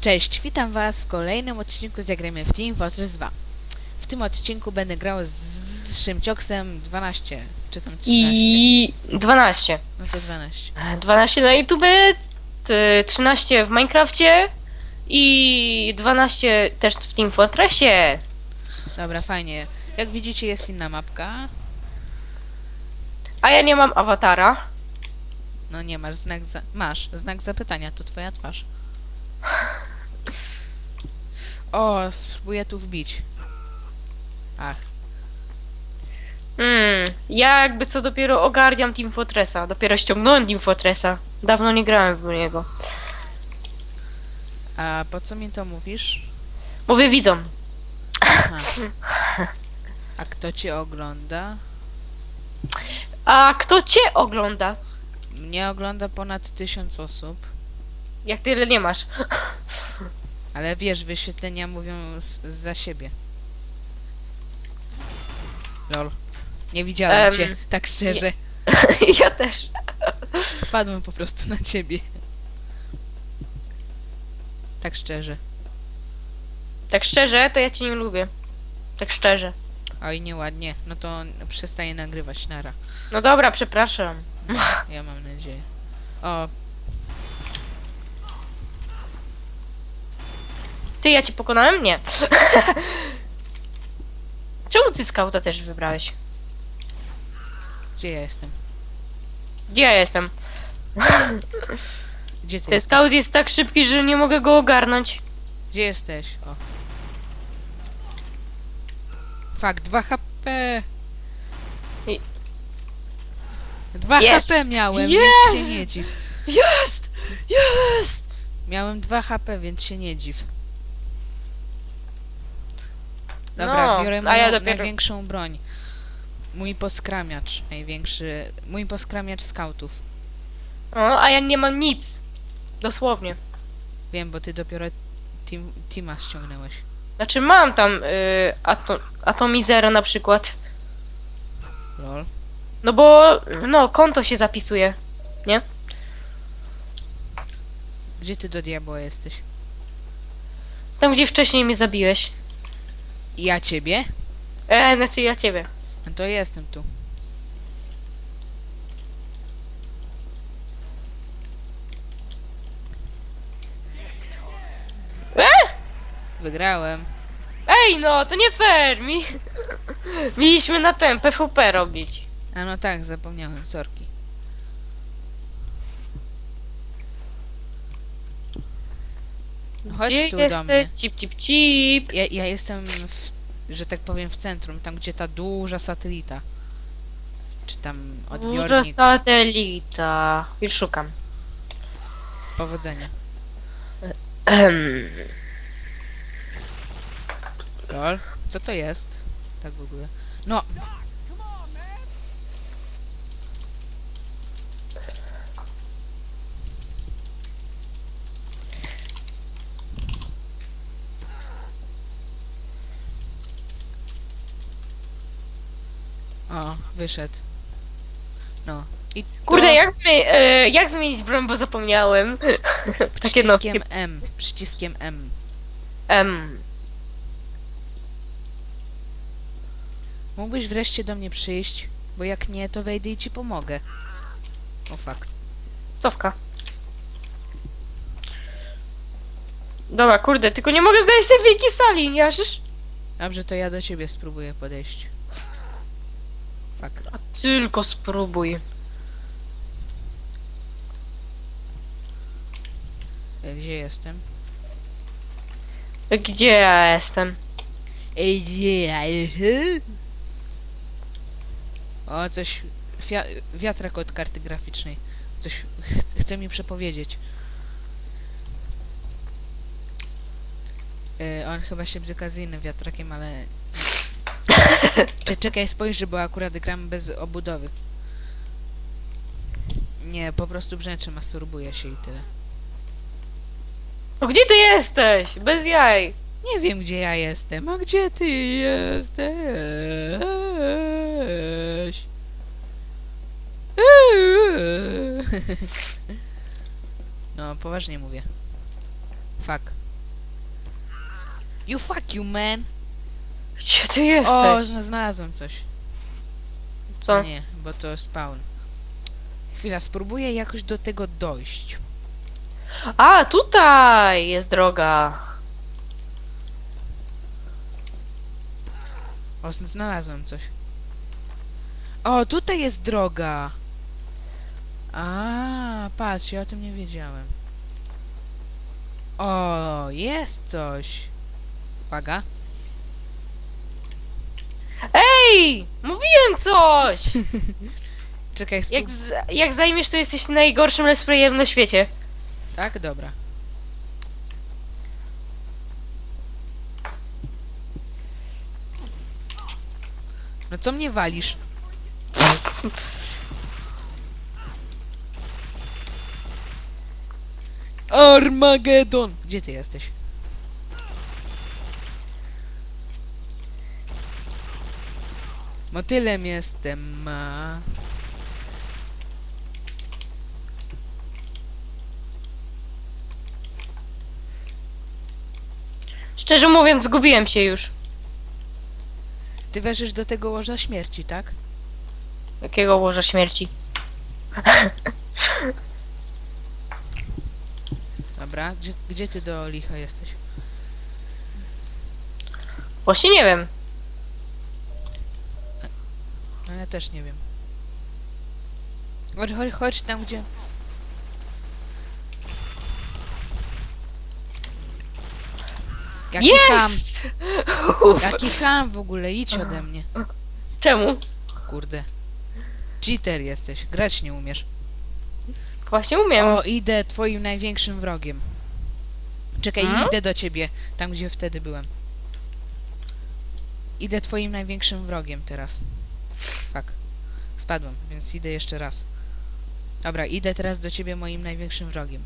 Cześć, witam was w kolejnym odcinku Zagrajmy w Team Fortress 2. W tym odcinku będę grał z, z Szymcioksem 12, czy tam 13. I 12. No to 12. 12 na YouTube, t- 13 w Minecrafcie i 12 też w Team Fortressie. Dobra, fajnie. Jak widzicie jest inna mapka. A ja nie mam awatara. No nie masz znak za... Masz, znak zapytania, to twoja twarz. O, spróbuję tu wbić. Ach, Hmm, ja jakby co dopiero ogarniam Team Fortressa. Dopiero ściągnąłem Team Fortressa. Dawno nie grałem w niego. a po co mi to mówisz? Mówię widzą. Aha. A kto cię ogląda? A kto cię ogląda? Mnie ogląda ponad tysiąc osób. Jak tyle nie masz. Ale wiesz, wyświetlenia mówią z, za siebie. Lol. Nie widziałem Em, cię, tak szczerze. ja też. Wpadłem po prostu na ciebie. Tak szczerze. Tak szczerze, to ja cię nie lubię. Tak szczerze. Oj, nieładnie. No to przestaję nagrywać, nara. No dobra, przepraszam. Ja mam nadzieję. O, Ty, ja cię pokonałem? Nie. Czemu ty skauta też wybrałeś? gdzie ja jestem? Gdzie ja jestem? Gdzie ty Ten jesteś? scout jest tak szybki, że nie mogę go ogarnąć. Gdzie jesteś? O. Fakt, 2 HP! I- 2 Jest! HP miałem, więc się nie dziw. Jest! Jest! Miałem 2 HP, więc się nie dziw. Dobra, No, biorę a moją ja dopiero- największą broń. Mój poskramiacz, największy, mój poskramiacz skautów. O, a ja nie mam nic. Dosłownie. Wiem, bo ty dopiero team, Tima ściągnęłeś. Znaczy mam tam y, ato, Atomizera na przykład. Lol. No bo, no, konto się zapisuje. Gdzie ty do diabła jesteś? Tam, gdzie wcześniej mnie zabiłeś. Ja ciebie? E, znaczy ja ciebie. No to jestem tu. E! Wygrałem. Ej, no, to nie fair. Mi... Mieliśmy na ten PvP robić. A no tak, zapomniałem, sorki. Chodź Gdzie tu do mnie. jesteś? Cip, cip, cip. Ja, ja jestem, w, że tak powiem, w centrum, tam gdzie ta duża satelita. Czy tam Duża odbiornik. satelita. Już szukam. Powodzenia. Ehem. Lol. Co to jest? Tak w ogóle. No! O, wyszedł. No. I to Kurde, jak, zmie- e, jak zmienić broń, bo zapomniałem. Takie no. przyciskiem M. Przyciskiem M. Em. Mógłbyś wreszcie do mnie przyjść, bo jak nie, to wejdę i ci pomogę. O fuck. Cofka. Dobra, kurde, tylko nie mogę znaleźć tej wielkiej sali, nie? Dobrze, to ja do ciebie spróbuję podejść. Fuck. Tylko spróbuj. E, Gdzie jestem? Gdzie ja jestem? Ej, gdzie ja jestem? O, coś... Wiatrak od karty graficznej. Coś ch chce mi przepowiedzieć. E, on chyba się bzyka z innym wiatrakiem, ale... Cze czekaj, spojrzę, bo akurat gram bez obudowy. Nie, po prostu brzęczy, masturbuję się i tyle. No gdzie ty jesteś? Bez jaj. Nie wiem, gdzie ja jestem. A gdzie ty jesteś? No, poważnie mówię. Fuck. You fuck you, man! Gdzie ty O, jesteś? zna- znalazłem coś. Co? Nie, bo to spawn. Chwila, spróbuję jakoś do tego dojść. A, tutaj jest droga. O, zn- znalazłem coś. O, tutaj jest droga! A, patrz, ja o tym nie wiedziałem. O, jest coś. Uwaga. Ej! Mówiłem coś! Czekaj, Jak, z, jak zajmiesz, to jesteś najgorszym let's playem na świecie. Tak, dobra. No co mnie walisz? Armagedon! Gdzie ty jesteś? Motylem jestem. a. Szczerze mówiąc, zgubiłem się już. Ty wierzysz do tego łoża śmierci, tak? Jakiego łoża śmierci? Dobra, gdzie, gdzie ty do licha jesteś? Właśnie nie wiem. No ja też nie wiem. Chodź, chodź, chodź tam, gdzie... Jaki ham, jaki ham w ogóle, idź ode mnie. Czemu? Kurde. Cheater jesteś, grać nie umiesz. Właśnie umiem. O, idę twoim największym wrogiem. Czekaj, Hmm? idę do ciebie, tam gdzie wtedy byłem. Idę twoim największym wrogiem teraz. Fuck. Spadłem, więc idę jeszcze raz. Dobra, idę teraz do ciebie moim największym wrogiem.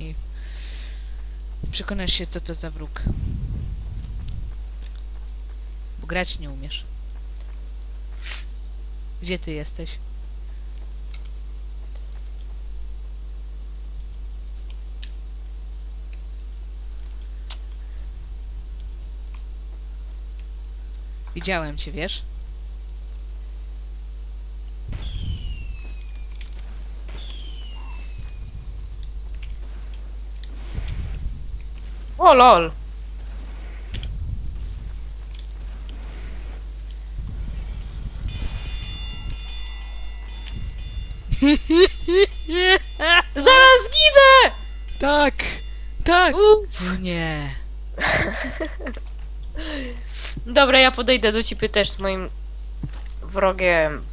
I przekonasz się, co to za wróg. Bo grać nie umiesz. Gdzie ty jesteś? Widziałem cię, wiesz? O lol. Zaraz zginę! Tak! Tak! Uff. O nie. Dobra, ja podejdę do ciebie też z moim wrogiem.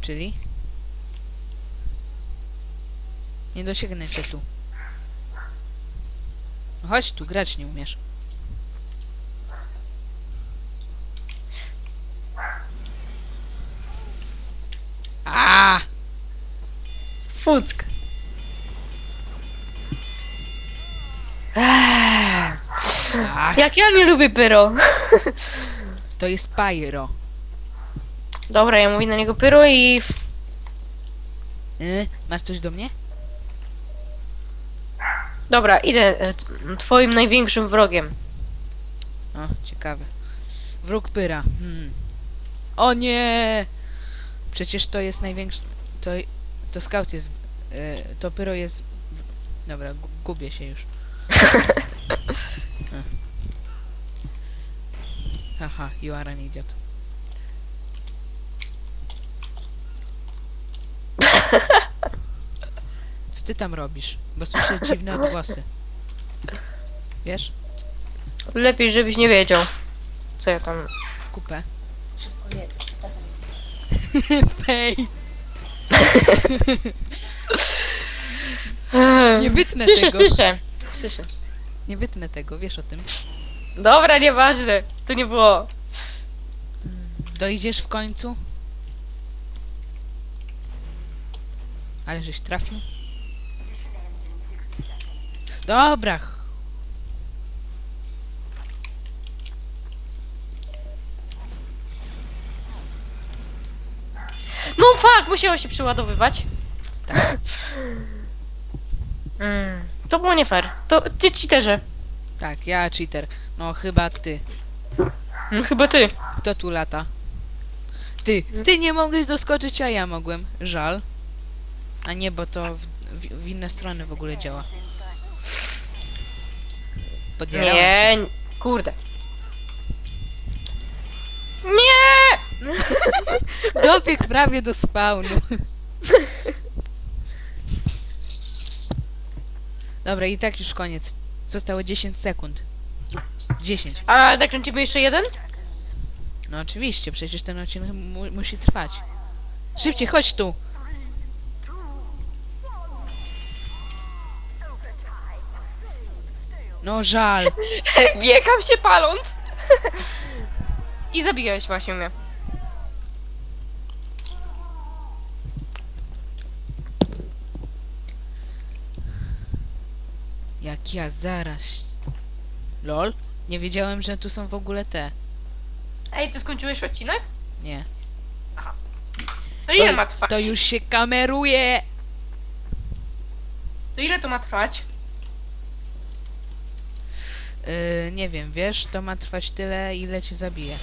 Czyli? Nie dosięgnę cię tu. No Chodź tu, grać nie umiesz. A! Fuck. Eee, Ach, Jak ja nie lubię pyro. to jest Pyro. Dobra, ja mówię na niego pyro i... Y? Masz coś do mnie? Dobra, idę e, t- twoim największym wrogiem. O, ciekawe. Wróg Pyra. Hmm. O nie! Przecież to jest największy... To, to scout jest... y, to Pyro jest... Dobra, gu- gubię się już. A. Haha, you are an idiot. Co ty tam robisz? Bo słyszę dziwne odgłosy. Wiesz? Lepiej, żebyś nie wiedział. Co ja tam... Kupę. Pej! Nie wytnę Słyszę, tego. słyszę. Słyszę. Nie wytnę tego, wiesz o tym. Dobra, nieważne. To nie było. Dojdziesz w końcu? Ale żeś trafił? Dobra. ch- No fuck, musiało się przeładowywać. Mm, to było nie fair. To ty cheaterze. Tak, ja cheater. No chyba ty. No, chyba ty. Kto tu lata? Ty, ty nie mogłeś doskoczyć, a ja mogłem. Żal. A nie, bo to w, w, w inne strony w ogóle działa. Podjarałem cię. Nie, kurde. Nie! Dobiegł prawie do spawnu. Dobra, i tak już koniec. Zostało 10 sekund. 10. A nakręcimy jeszcze jeden? No oczywiście, przecież ten odcinek mu musi trwać. Szybciej, chodź tu! No żal. Biegam się paląc. I zabijałeś właśnie mnie. Jak ja zaraz... Lol? Nie wiedziałem, że tu są w ogóle te. Ej, ty skończyłeś odcinek? Nie. To ile ma trwać? to już się kameruje! To ile to ma trwać? Yy, nie wiem, wiesz, to ma trwać tyle, ile cię zabije.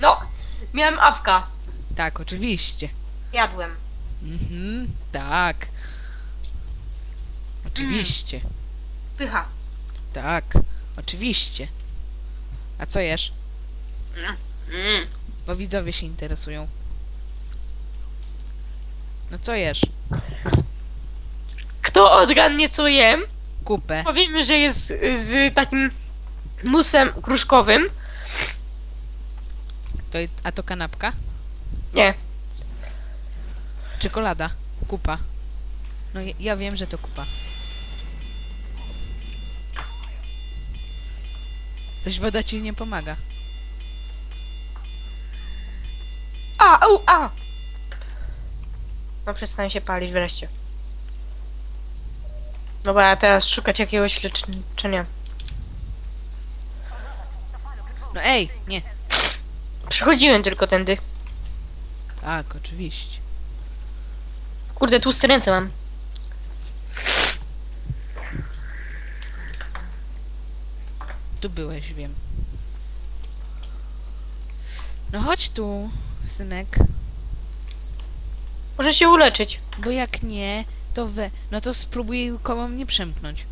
No, miałem awka. Tak, oczywiście. Jadłem. Mhm, tak. Oczywiście. Pycha. Tak, oczywiście. A co jesz? Mm. Bo widzowie się interesują. No co jesz? Kto odgadnie co jem? Kupę. Powiemy, że jest z takim musem kruszkowym. To, a to kanapka? Nie. Czekolada. Kupa. No ja, ja wiem, że to kupa. Coś woda ci nie pomaga. A, au, a! No przestań się palić wreszcie. Dobra, a teraz szukać jakiegoś leczenia. No ej, nie. Przechodziłem tylko tędy. Tak, oczywiście. Kurde, tłuste ręce mam. Tu byłeś, wiem. No chodź tu, synek. Muszę się uleczyć. Bo jak nie, to we... No to spróbuj koło mnie przemknąć.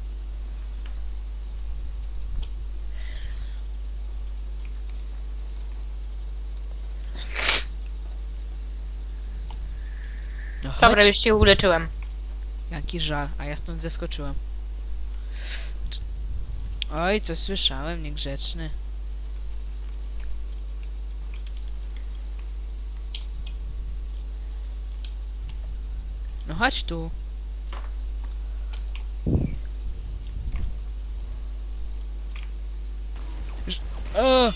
No chodź. Dobra, już się uleczyłem. Jaki żal, a ja stąd zeskoczyłem. Oj, coś słyszałem, niegrzeczny. No chodź tu. O!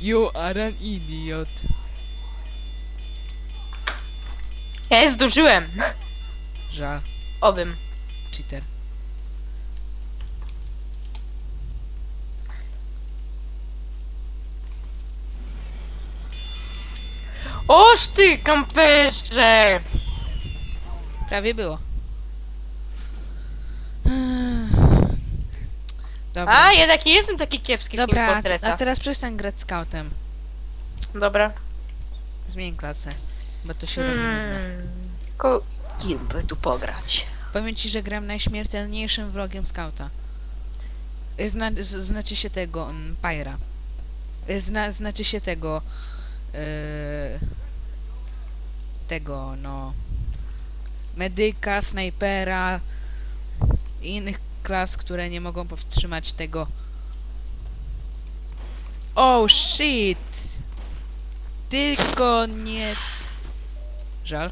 You are an idiot. Ja zdążyłem. Żal, Obym. cheater. Oż ty, kamperze! Prawie było. Dobra. A, jednak nie jestem taki kiepski w Dobra, Team a, teraz przestań grać scoutem. Dobra. Zmień klasę, bo to się robi nudne. Hmm. Ko... Kim by tu pograć? Powiem ci, że gram najśmiertelniejszym wrogiem scouta. Zna, z, znaczy się tego, mm, Pyra. Zna, znaczy się tego, tego, no, medyka, snajpera i innych klas, które nie mogą powstrzymać tego. Oh shit! Tylko nie... Żal.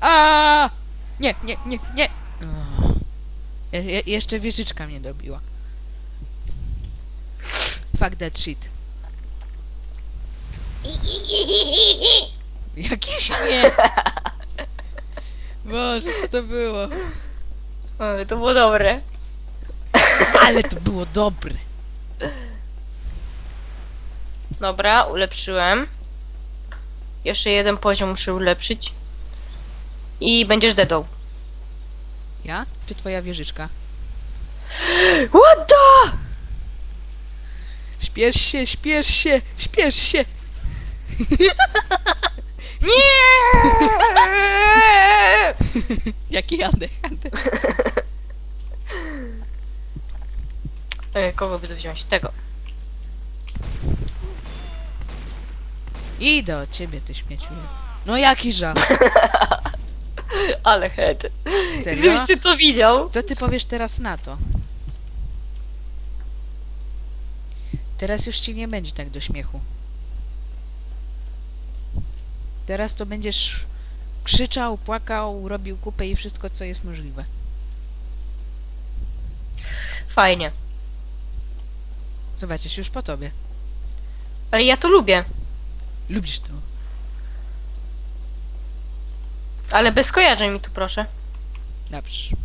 A! Nie, nie, nie, nie! Je, je, jeszcze wieżyczka mnie dobiła. Fuck that shit. Jaki śmiech! Boże, co to było? O, to było dobre. Ale to było dobre. Dobra, ulepszyłem. Jeszcze jeden poziom muszę ulepszyć. i będziesz dedą. Ja? Czy twoja wieżyczka? What the? Śpiesz się, śpiesz się, śpiesz się! Nie! Jaki Andek. E, Kogo by tu wziąć? Tego. I do ciebie, ty śmieciu. No jaki żal. Ale head. Serio? Gdybyś ty to widział. Co ty powiesz teraz na to? Teraz już ci nie będzie tak do śmiechu. Teraz to będziesz krzyczał, płakał, robił kupę i wszystko, co jest możliwe. Fajnie. Zobaczysz, już po tobie. Ale ja to lubię. Lubisz to. Ale bez kojarzeń mi tu proszę. Dobrze.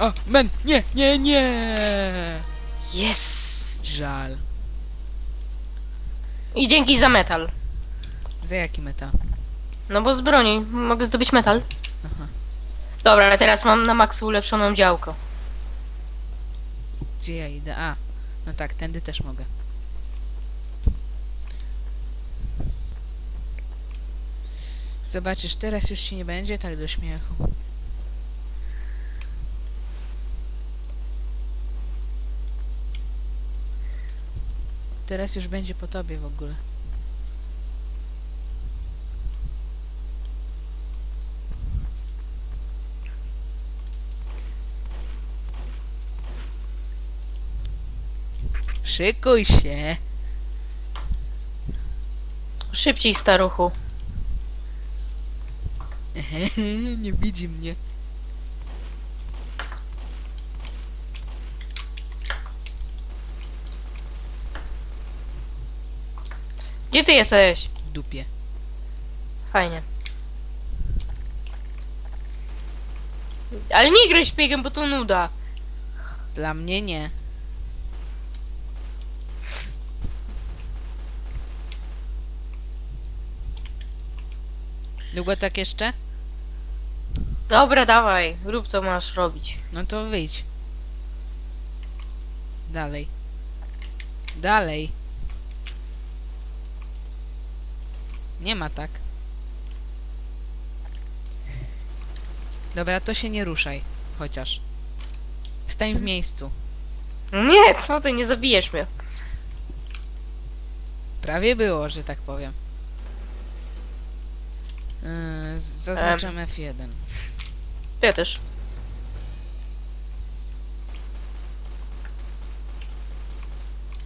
O, men, nie, nie, nie! Yes. Żal. I dzięki za metal. Za jaki meta? No bo z broni mogę zdobyć metal. Aha. Dobra, ale teraz mam na maksu ulepszoną działko. Gdzie ja idę? A, no tak, tędy też mogę. Zobaczysz, teraz już ci nie będzie tak do śmiechu. Teraz już będzie po tobie w ogóle. Szykuj się. Szybciej, staruchu. nie widzi mnie. Gdzie ty jesteś? W dupie. Fajnie. Ale nie graj szpiegiem, bo to nuda. Dla mnie nie. Długo tak jeszcze? Dobra, dawaj, rób co masz robić. No to wyjdź. Dalej. Dalej. Nie ma tak. Dobra, to się nie ruszaj. Chociaż. Stań w miejscu. Nie, co ty, nie zabijesz mnie. Prawie było, że tak powiem. Yy, z- zaznaczam F1. Ja też.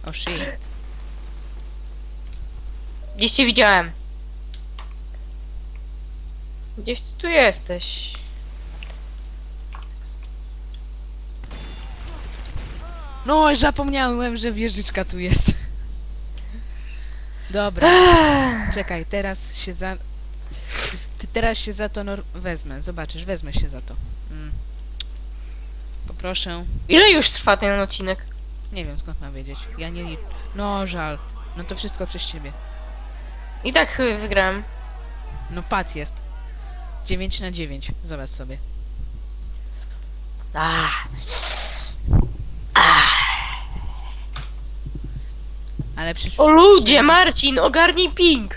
O shit. Gdzieś cię widziałem. Gdzieś ty tu jesteś. No, zapomniałem, że wieżyczka tu jest. Dobra, czekaj, teraz się za... Ty teraz się za to nor... wezmę, zobaczysz, wezmę się za to. Mm. Poproszę. Ile już trwa ten odcinek? Nie wiem, skąd mam wiedzieć. Ja nie liczę. No, żal. No to wszystko przez ciebie. I tak wygrałem. No, pad jest. 9 na 9. Zobacz sobie. Ah, Ale przy... o ludzie, Marcin, ogarnij ping.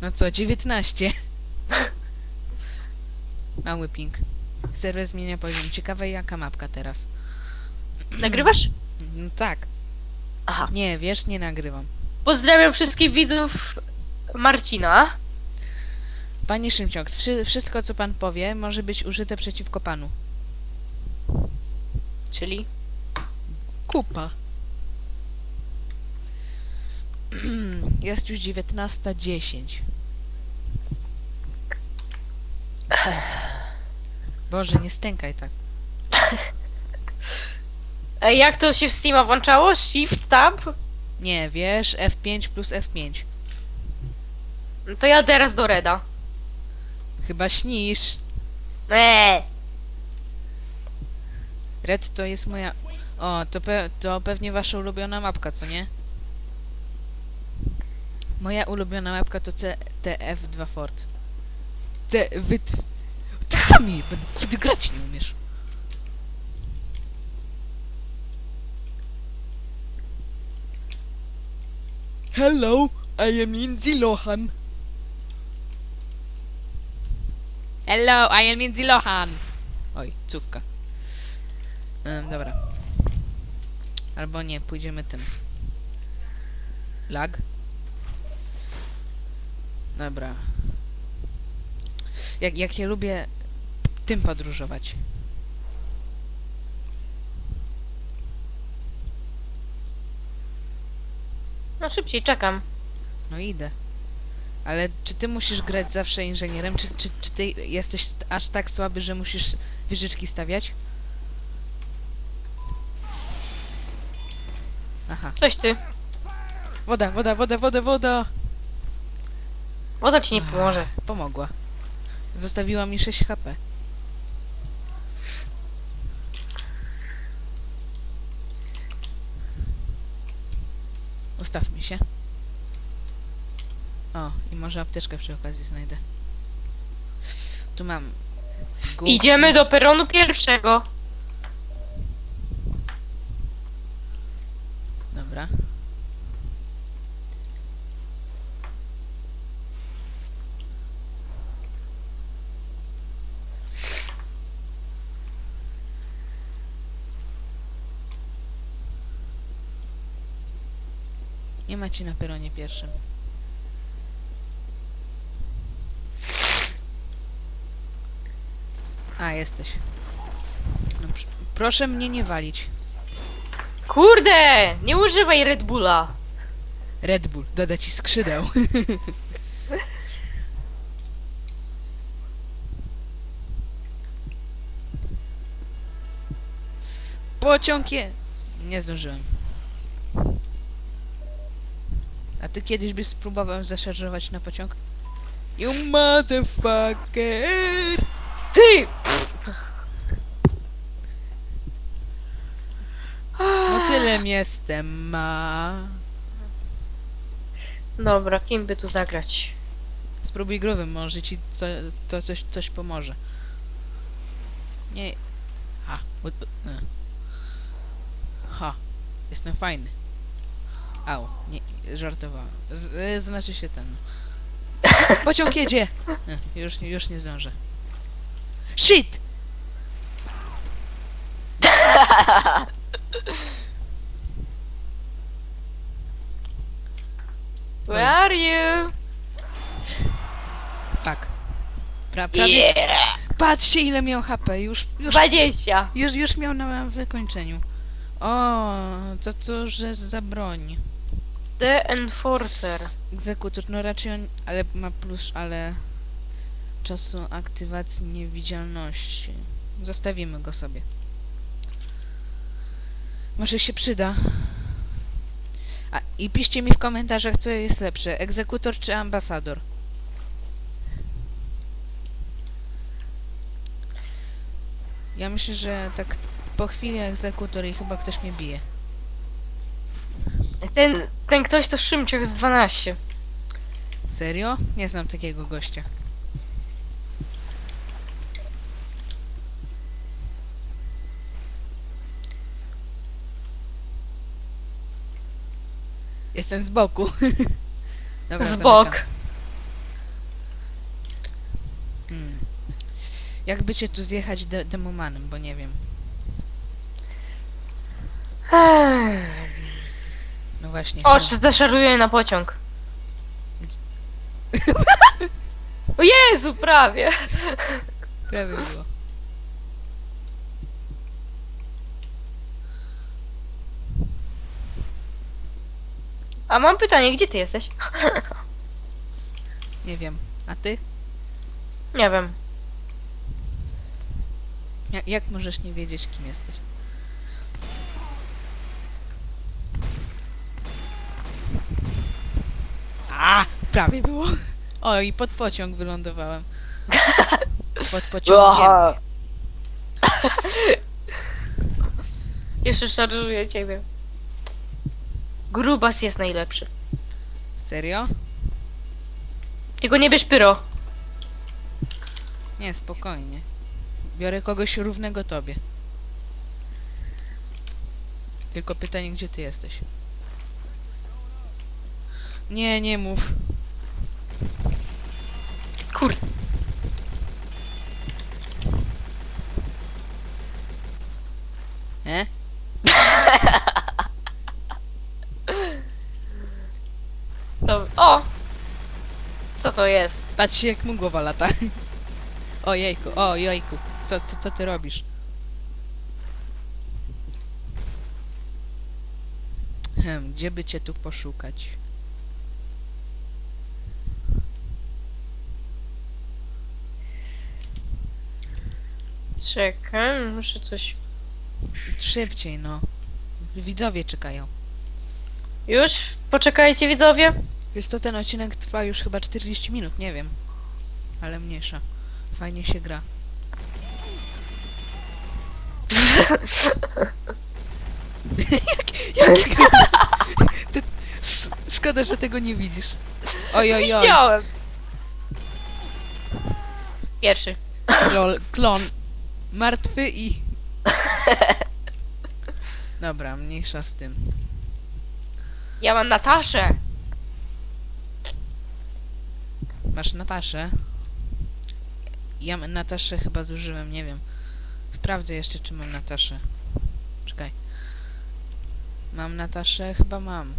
No co, 19? Mały ping. Serwer zmienia poziom. Ciekawe jaka mapka teraz. Nagrywasz? No tak. Aha. Nie, wiesz, nie nagrywam. Pozdrawiam wszystkich widzów Marcina. Panie Szymcioks, wszy wszystko co pan powie może być użyte przeciwko panu. Czyli? Kupa. Jest już 19.10. Boże, nie stękaj tak. Ej, jak to się w Steama włączało? Shift, Tab? Nie, wiesz, F5 plus F5. No To ja teraz do Reda. Chyba śnisz. Eee. Red to jest moja... O, to, pe to pewnie wasza ulubiona mapka, co nie? Moja ulubiona mapka to CTF2 Fort. Te... Wy... Tchami! Kurde, grać nie umiesz. Hello, I am Lindsay Lohan. Hello, I am Lindsay Lohan. Oj, cówka. Ym, dobra. Albo nie, pójdziemy tym. Lag. Dobra. Jak, jak ja lubię tym podróżować. No szybciej, czekam. No idę. Ale czy ty musisz grać zawsze inżynierem? Czy, czy, czy ty jesteś aż tak słaby, że musisz wieżyczki stawiać? Aha. Coś ty. Woda, woda, woda, woda, woda! Woda ci nie pomoże. Pomogła. Zostawiła mi 6 HP. Ustawmy się. O, i może apteczkę przy okazji znajdę. Tu mam. Idziemy do peronu pierwszego. Dobra. Nie macie na peronie pierwszym. A, jesteś. No, pr- proszę mnie nie walić. Kurde! Nie używaj Red Bulla. Red Bull, doda ci skrzydeł. Pociąg je... Nie zdążyłem. A ty kiedyś byś spróbował zaszarżować na pociąg? You motherfucker! Ty! Motylem jestem, ma. Dobra, kim by tu zagrać? Spróbuj growym, może ci to, to coś, coś pomoże. Nie. Ha. e. Ha. Jestem fajny. Au. Nie, żartowałem. Z, e, znaczy się ten. Pociąg jedzie! E, już, już nie zdążę. Shit! Where are you? Fuck. Pra, prawie... Yeah! Patrzcie ile miał HP. Już, już 20. Już, już miał na wykończeniu. O, co to, że za broń? The Enforcer. Egzekutor, no raczej on, ale ma plus, ale czasu aktywacji niewidzialności. Zostawimy go sobie. Może się przyda. A, I piszcie mi w komentarzach, co jest lepsze, egzekutor czy ambasador. Ja myślę, że tak po chwili egzekutor i chyba ktoś mnie bije. Ten, ten ktoś to Szymciach z 12. Serio? Nie znam takiego gościa. Jestem z boku. Dobra, Z zamykam. bok. Hmm. Jakby cię tu zjechać de demomanem, bo nie wiem. No właśnie. O, czy zaszaruję na pociąg. O Jezu, prawie. Prawie było. A mam pytanie, gdzie ty jesteś? Nie wiem. A ty? Nie wiem. Ja, jak możesz nie wiedzieć, kim jesteś? A, prawie było. O, i pod pociąg wylądowałem. Pod pociągiem. Jeszcze szarżuję ciebie. Grubas jest najlepszy. Serio? Tylko nie bierz pyro. Nie, spokojnie. Biorę kogoś równego tobie. Tylko pytanie, gdzie ty jesteś? Nie, nie mów. Kurde. E? O! Co to jest? Patrzcie, jak mu głowa lata. O jejku, o jejku. Co, co, co ty robisz? Hmm, gdzie by cię tu poszukać? Czekaj, muszę coś... Szybciej, no. Widzowie czekają. Już? Poczekajcie widzowie. Wiesz co, ten odcinek trwa już chyba 40 minut, nie wiem. Ale mniejsza. Fajnie się gra. jak, jak, Ty, sz, szkoda, że tego nie widzisz. Oj, oj, oj. Widziałem. Pierwszy. Lol, klon. Martwy i... Dobra, mniejsza z tym. Ja mam Nataszę. Masz Nataszę? Ja Nataszę chyba zużyłem, nie wiem. Sprawdzę jeszcze, czy mam Nataszę. Czekaj. Mam Nataszę? Chyba mam.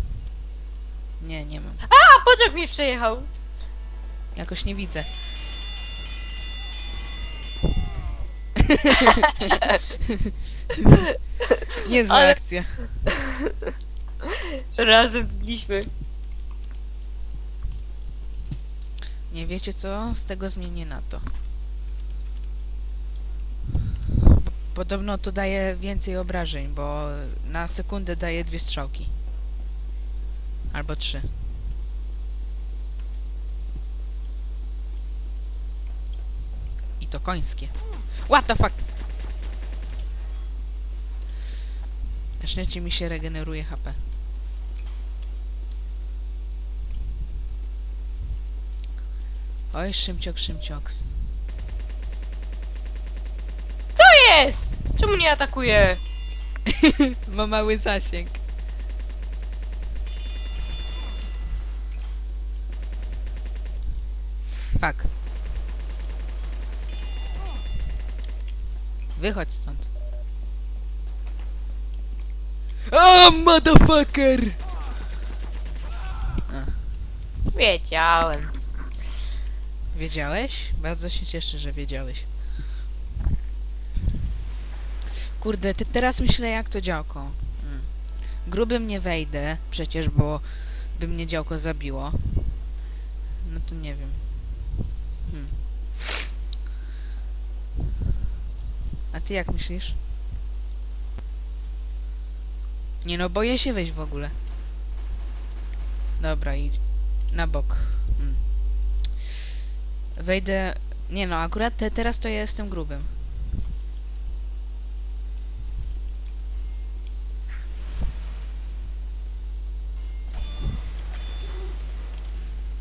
Nie, nie mam. A, pociąg mi przejechał. Jakoś nie widzę. Niezła Ale- akcja. Razem byliśmy. Nie wiecie co? Z tego zmienię na to. Podobno to daje więcej obrażeń, bo na sekundę daje dwie strzałki. Albo trzy. I to końskie. What the fuck? Na szczęście mi się regeneruje HP. Oj, szymciok, szymciok. Co jest? Czemu nie atakuje? Ma mały zasięg. Fuck. Wychodź stąd. O, motherfucker! Wiedziałem. Wiedziałeś? Bardzo się cieszę, że wiedziałeś. Kurde, ty teraz myślę jak to działko. Mm. Grubym nie wejdę, przecież, bo by mnie działko zabiło. No to nie wiem. Hmm. A ty jak myślisz? Nie no, boję się wejść w ogóle. Dobra, idź na bok. Wejdę... Nie no, akurat te, teraz to ja jestem grubym.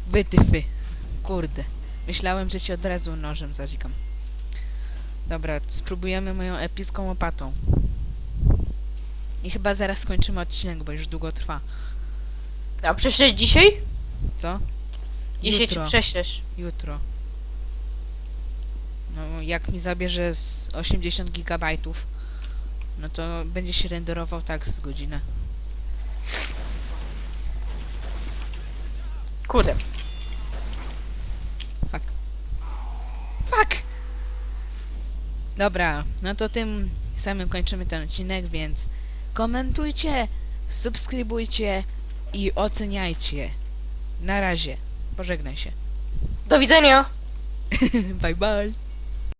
Wytyfy. Kurde. Myślałem, że ci od razu nożem zadzikam. Dobra, spróbujemy moją epicką łopatą. I chyba zaraz skończymy odcinek, bo już długo trwa. A przeszłeś dzisiaj? Co? Dzisiaj Jutro. ci prześlesz. Jutro. No, jak mi zabierze z 80 gigabajtów, no to będzie się renderował tak z godzinę. Kurde. Fuck. Fuck! Dobra, no to tym samym kończymy ten odcinek, więc komentujcie, subskrybujcie i oceniajcie. Na razie. Pożegnaj się. Do widzenia. bye bye.